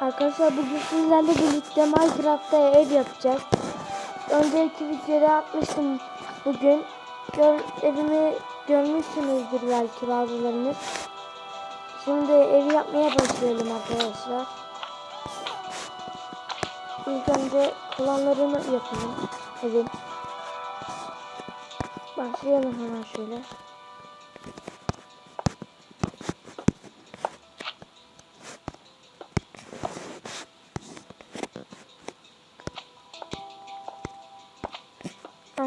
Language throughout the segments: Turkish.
Arkadaşlar bugün sizlerle birlikte Minecraft'ta ev yapacağız. Önceki videoda atmıştım bugün. Gör, evimi görmüşsünüzdür belki bazılarınız. Şimdi evi yapmaya başlayalım arkadaşlar. İlk önce planlarını yapalım evin. Başlayalım hemen şöyle.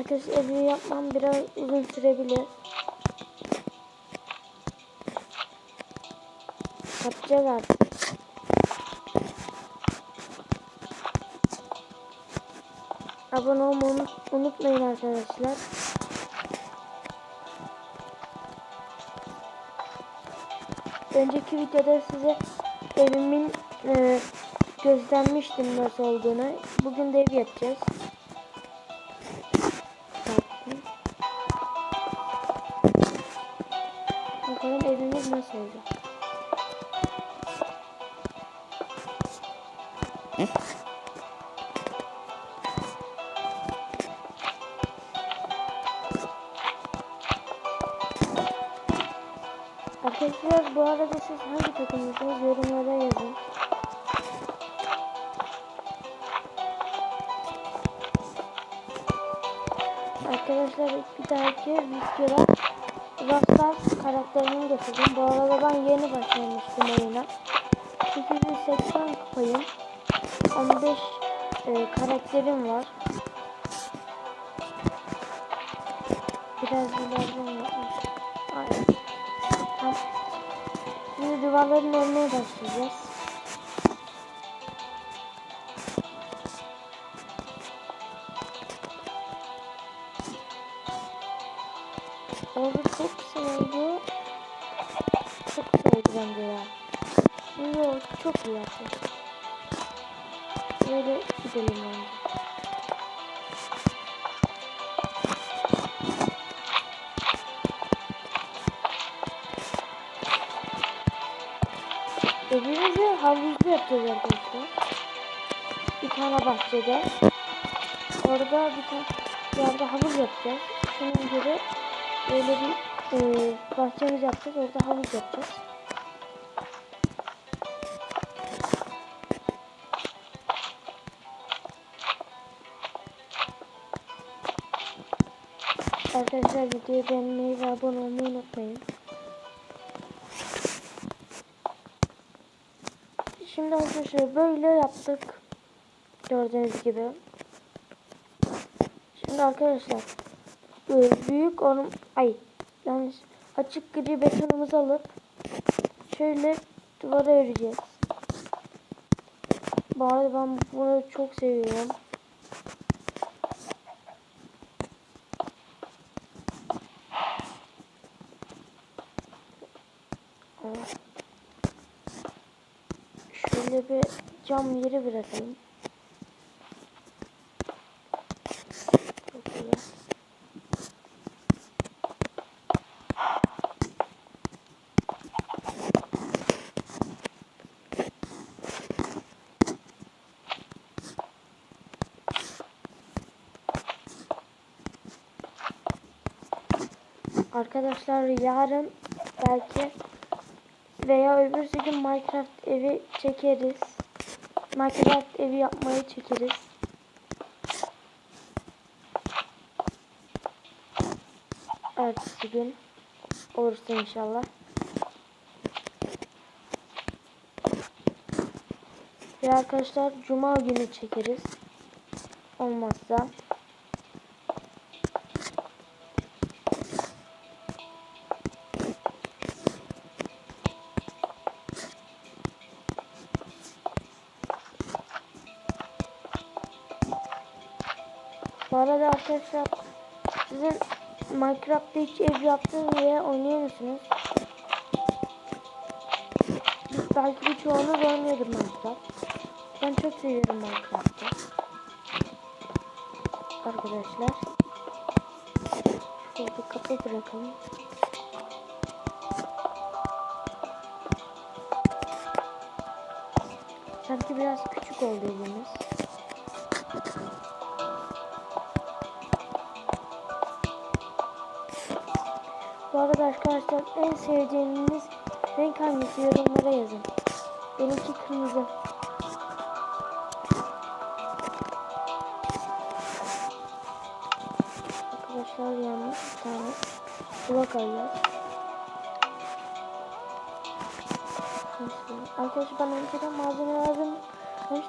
Arkadaşlar evi yapmam biraz uzun sürebilir. Yapacağız artık. Abone olmayı unut- unutmayın arkadaşlar. Önceki videoda size evimin e, göstermiştim nasıl olduğunu. Bugün de ev yapacağız. Olacak. Arkadaşlar bu arada siz hangi takımlısınız yorumlara yazın. Arkadaşlar bir dahaki videoda Rostar karakterini getirdim. Bu arada ben yeni başlamıştım oyuna. 280 kupayım. 15 e, karakterim var. Biraz ileriden yapmış. Aynen. Tamam. Şimdi duvarların örmeye başlayacağız. Çok oldu. Çok oldu bence ya. Yok çok iyi yaptı. Böyle gidelim bence. Evimizi havuzlu yapacağız arkadaşlar. Bir tane bahçede. Orada bir tane yerde havuz yapacağız. Şunun gibi böyle bir e, bahçemiz yapacağız. Orada havuz yapacağız. Arkadaşlar videoyu beğenmeyi ve abone olmayı unutmayın. Şimdi arkadaşlar böyle yaptık. Gördüğünüz gibi. Şimdi arkadaşlar büyük orm ay yanlış açık gri betonumuzu alıp şöyle duvara öreceğiz. Bu ben bunu çok seviyorum. Evet. Şöyle bir cam yeri bırakalım. Çok iyi. Arkadaşlar yarın belki veya öbürsü gün Minecraft evi çekeriz. Minecraft evi yapmayı çekeriz. Ertesi gün olursa inşallah. Ve arkadaşlar cuma günü çekeriz. Olmazsa arkadaşlar sizin Minecraft'ta hiç ev yaptığınız diye oynuyor musunuz? Belki birçoğunuz oynuyordur Minecraft. Ben çok seviyorum Minecraft'ı. Arkadaşlar. Şöyle bir kapı bırakalım. Sanki biraz küçük oldu evimiz. Bu arada arkadaşlar en sevdiğiniz renk hangisi yorumlara yazın. Benimki kırmızı. Arkadaşlar yanlış bir tane alacağız. Neyse. Arkadaşlar bana önceden malzeme lazım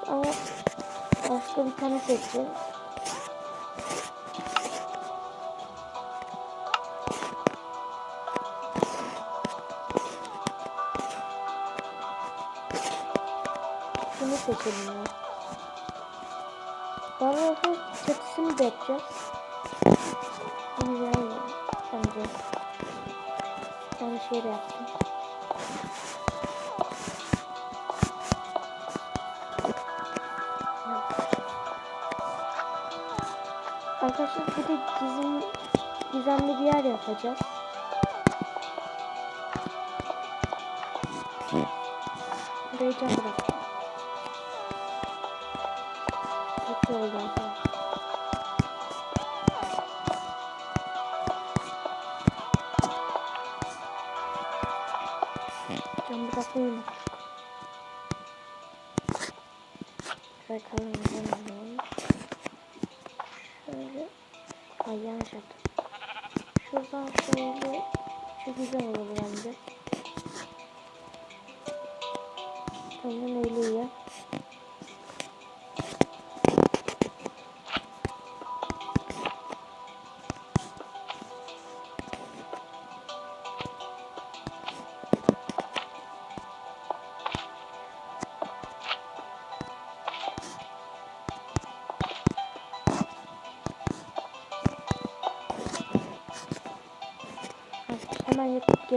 ama başka bir tane seçeceğiz. Seçelim ya. Bana çatısını da yapacağız. Güzel ya. Bence. Ben de yaptım. Arkadaşlar bir de gizim, gizemli bir yer yapacağız. Burayı cam bırakacağım. Bakalım bakalım. Şöyle. Ay yanlış yaptım. Şuradan şöyle. Şu güzel olur bence. Tamam öyle iyi.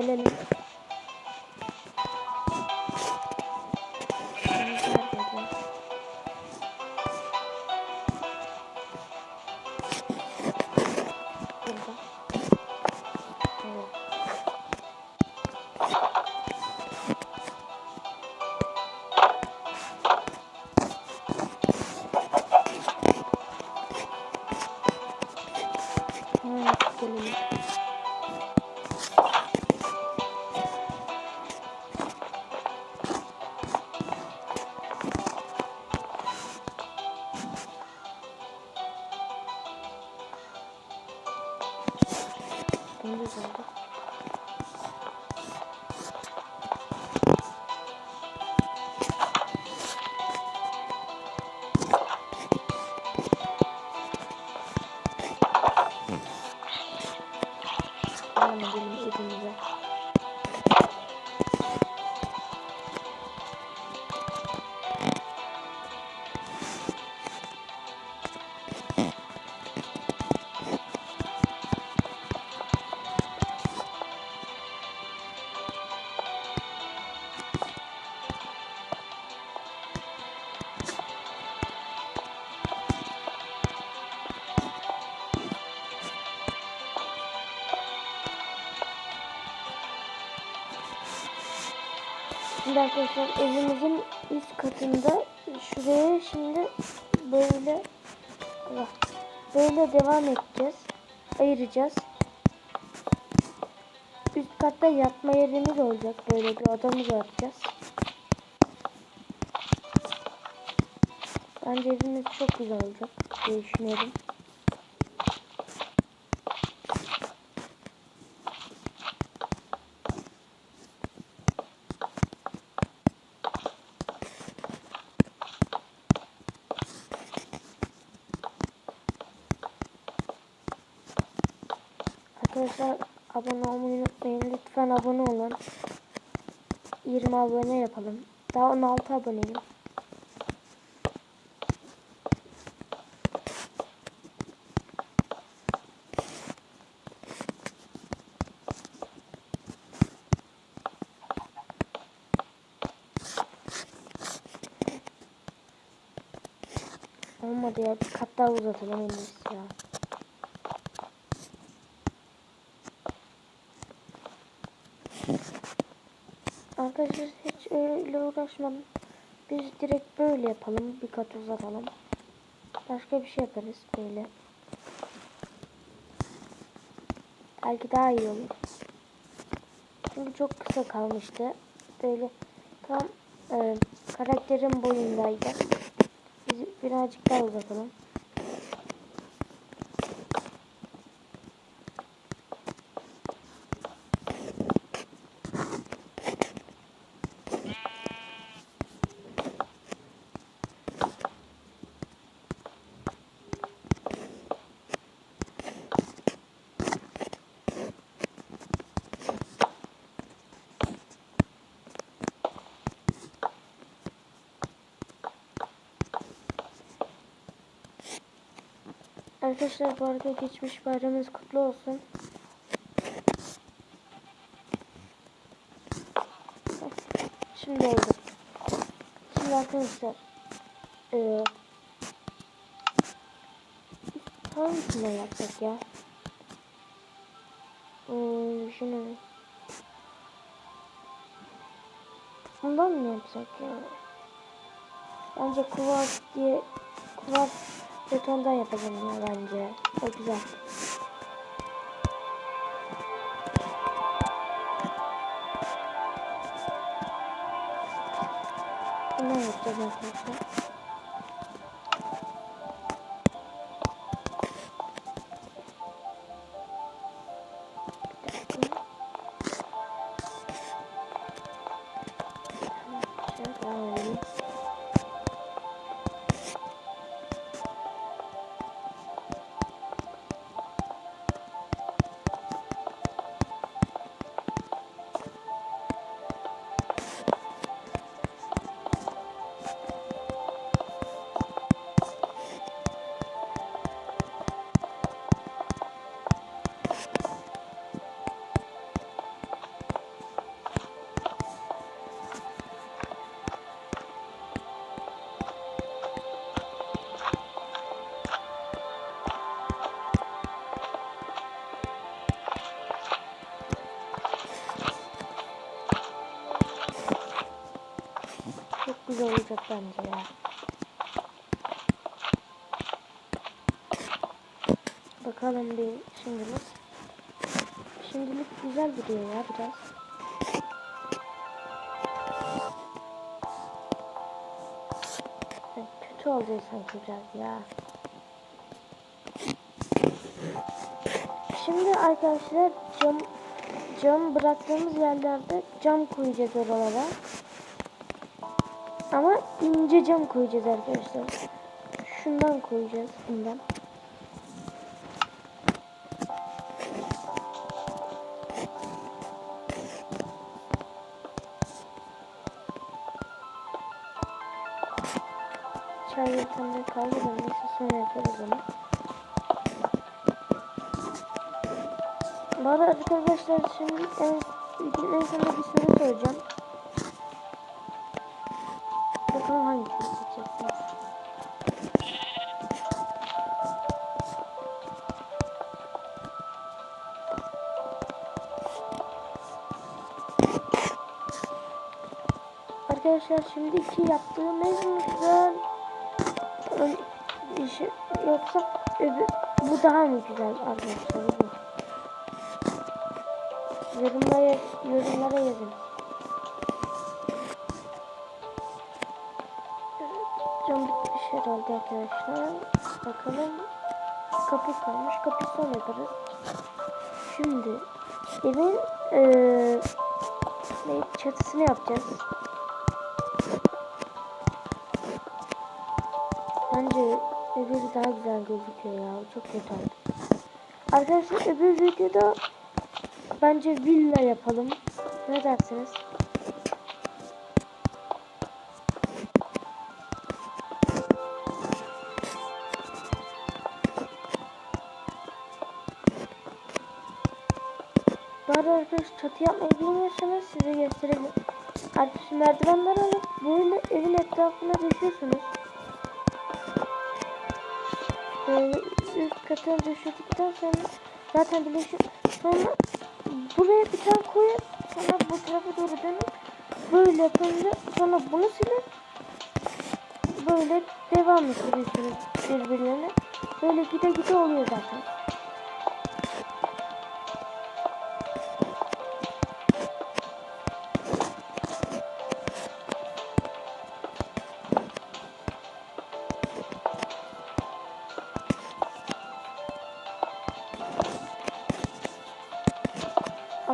Gelelim. Şimdi arkadaşlar evimizin üst katında şuraya şimdi böyle böyle devam edeceğiz. Ayıracağız. Üst katta yatma yerimiz olacak. Böyle bir odamız yapacağız. Bence evimiz çok güzel olacak diye düşünüyorum. Arkadaşlar abone olmayı unutmayın. Lütfen abone olun. 20 abone yapalım. Daha 16 aboneyim. Olmadı ya. Bir kat daha uzatalım en ya. Arkadaşlar hiç öyle uğraşmadım. Biz direkt böyle yapalım. Bir kat uzatalım. Başka bir şey yaparız böyle. Belki daha iyi olur. Çünkü çok kısa kalmıştı. Böyle tam e, karakterin boyundaydı. Biz birazcık daha uzatalım. Arkadaşlar bu arada geçmiş bayramınız kutlu olsun. Şimdi oldu. Şimdi arkadaşlar eee hangisine yapsak ya? Hmm, şunu Bundan mı yapsak ya? Bence kuvars diye kuvars betondan yapalım ya bence. O güzel. Güzel olacak bence ya. Bakalım bir şimdilik. Şimdilik güzel duruyor ya biraz. Kötü oldu sanki biraz ya. Şimdi arkadaşlar cam cam bıraktığımız yerlerde cam koyacağız oralara. İnce cam koyacağız arkadaşlar. Şundan koyacağız bundan. Çay yatağında kaldı da neyse sonra yaparız onu. Bu arada arkadaşlar şimdi en, en sonunda bir soru soracağım. Arkadaşlar şimdi iki yaptığım en mi güzel? Ö- işi- Yoksa öbür, bu daha mı güzel arkadaşlar? Bu. Yorumlara, yorumlara yazın. Cam bitmiş herhalde arkadaşlar. Bakalım. Kapı kalmış. Kapıyı son yaparız. Şimdi evin ne, çatısını yapacağız. Daha güzel gözüküyor ya. Çok kötü oldu. Arkadaşlar öbür videoda bence villa yapalım. Ne dersiniz? Bu çatı yapmayı bilmiyorsanız size gösterebilirim. Arkadaşlar merdivenler alıp böyle evin etrafına döşüyorsunuz. Üst katına döşedikten sonra zaten birleşiyor. Sonra buraya bir tane koyun. Sonra bu tarafa doğru dönün. Böyle yapınca sonra bunu silin. böyle devam ettiriyorsunuz birbirlerine. Böyle gide gide oluyor zaten.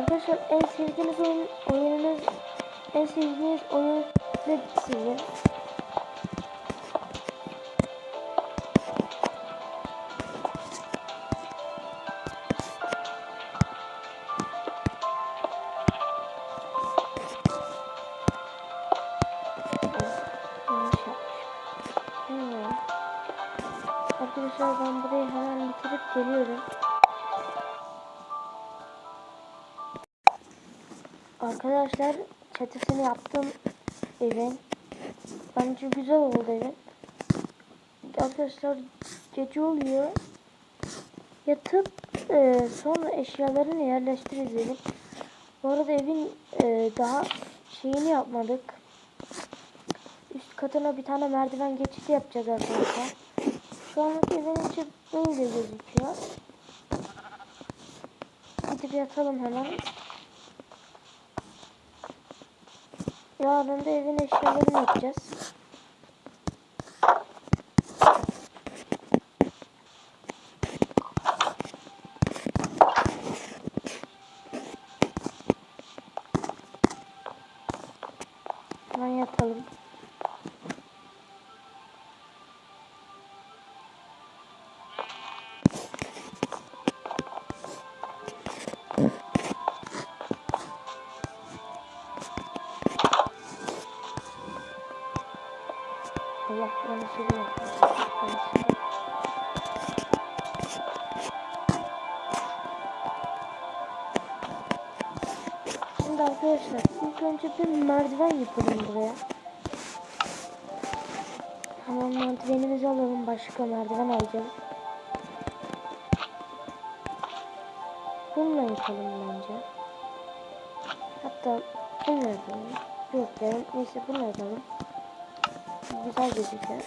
Arkadaşlar en sevdiğiniz oyun, oyununuz en sevdiğiniz oyun ne sizin? Arkadaşlar çatısını yaptım evin. Bence güzel oldu evin. Arkadaşlar gece oluyor. Yatıp e, sonra eşyalarını yerleştiririz evin. Bu arada evin e, daha şeyini yapmadık. Üst katına bir tane merdiven geçidi yapacağız arkadaşlar. Şu anlık evin içi böyle gözüküyor. Gidip yatalım hemen. Yarın da evin eşyalarını yapacağız. Hemen yatalım. Şey yapmasın. Şimdi arkadaşlar ilk önce bir merdiven yapalım buraya. Hemen merdivenimizi alalım. Başka merdiven alacağız. Bununla yapalım bence. Hatta bununla yapalım. Yok ben neyse bununla yapalım. Güzel gözüküyor.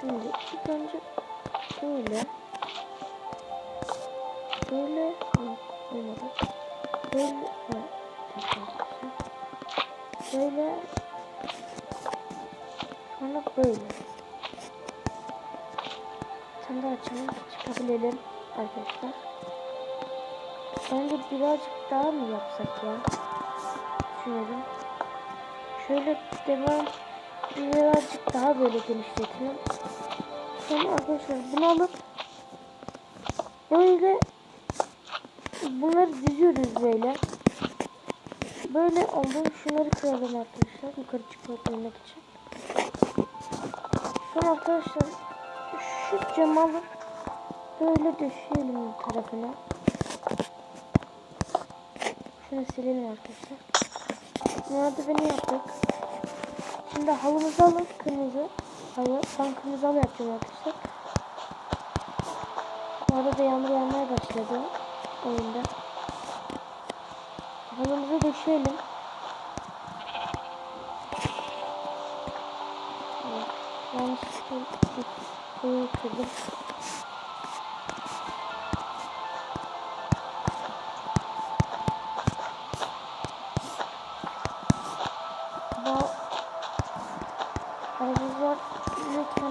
Şimdi ilk önce böyle böyle olmadı. Böyle böyle sonra böyle. Sen de açalım çıkabilelim arkadaşlar. Bence birazcık daha mı yapsak ya? Düşünelim. Şöyle devam birazcık daha böyle genişletelim. Sonra arkadaşlar bunu alıp böyle bunları diziyoruz böyle. Böyle oldu. Şunları kıralım arkadaşlar. Yukarı çıkabilmek için. Sonra arkadaşlar şu camı alıp böyle döşeyelim tarafına. Şunu silelim arkadaşlar. Merdiveni yaptık. Şimdi halımızı alın kırmızı. Halı. Ben kırmızı halı yapacağım arkadaşlar. Bu arada yağmur yağmaya başladı oyunda. Halımızı döşeyelim. Yanlışlıkla kırdım.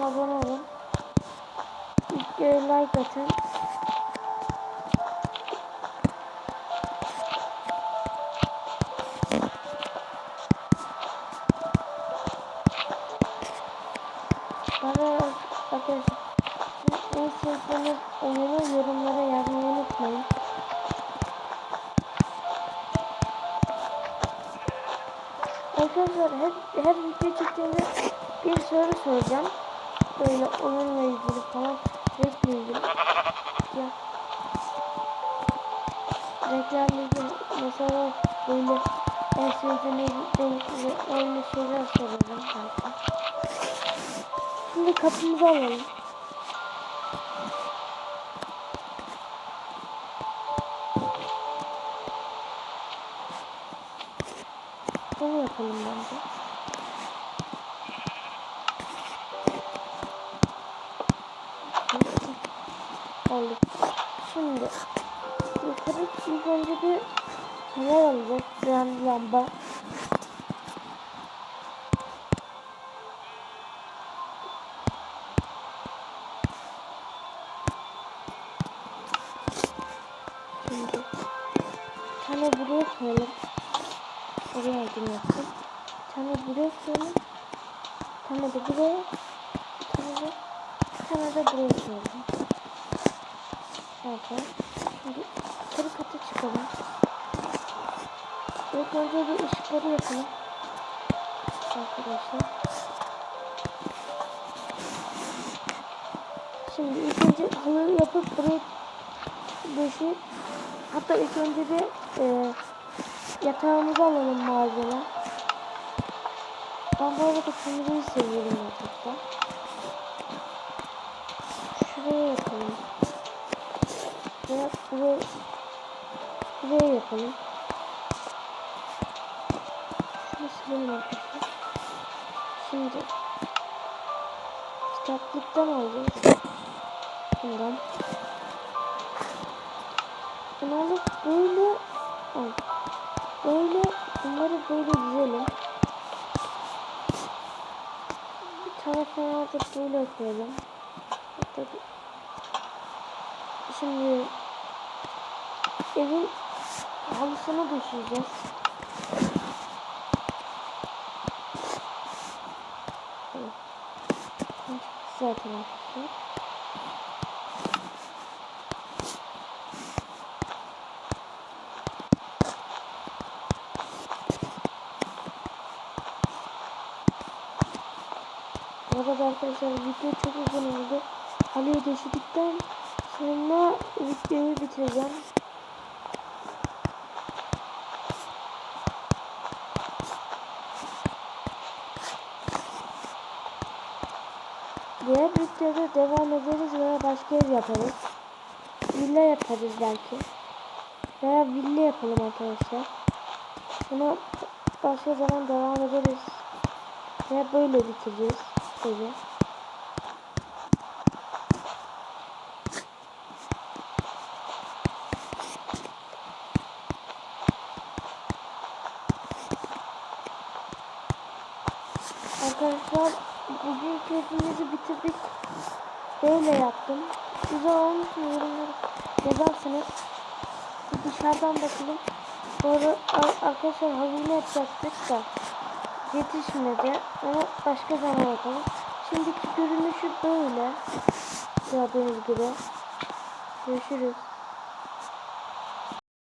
Abone olun. Videoya like atın. Bana arkadaşlar en sevdiğiniz oyunu yorumlara yazmayı unutmayın. Arkadaşlar her, her video çektiğimde bir soru soracağım. Böyle oyunla ilgili falan, renkle ilgili. Ya. Renklerle ilgili mesela böyle en sevdiğiniz renkli öyle şeyler soracağım zaten. Şimdi kapımızı alalım. Bunu yapalım bence. Tane buraya koyalım. Oraya yapsın. Bir tane buraya koyalım. Bir tane de buraya. Bir tane de, bir tane de buraya koyalım. Evet. Şimdi yukarı kata çıkalım. İlk önce bir ışıkları yapalım. Arkadaşlar. Şimdi ilk önce halı yapıp buraya döşeyip hatta ilk önce bir e, yatağımızı alalım malzeme. Ben bu arada kırmızıyı seviyorum yatakta. Şuraya yapalım. Veya buraya, buraya yapalım. Şunu silelim arkadaşlar. Şimdi kitaplıktan alacağız. Bundan. Bunu alıp böyle al. Böyle bunları böyle dizelim. Bir tarafına da böyle koyalım. Şimdi evin halısını döşeyeceğiz. Evet. Zaten arkadaşlar. Arada arkadaşlar video çok uzun oldu. Halıyı döşedikten sonra videoyu bitireceğim. Diğer videoda devam ederiz veya başka ev yaparız. Villa yaparız belki. Veya villa yapalım arkadaşlar. Bunu başka zaman devam ederiz. Veya böyle bitireceğiz evi. Arkadaşlar bugünkü evimizi bitirdik. Böyle yaptım. Güzel olmuş mu yorumları yazarsınız. Dışarıdan bakalım. Ar- arkadaşlar hazırlı yapacaktık da yetişmedi. Ama başka zaman yapalım. Şimdiki görünüşü böyle. Gördüğünüz gibi. Görüşürüz.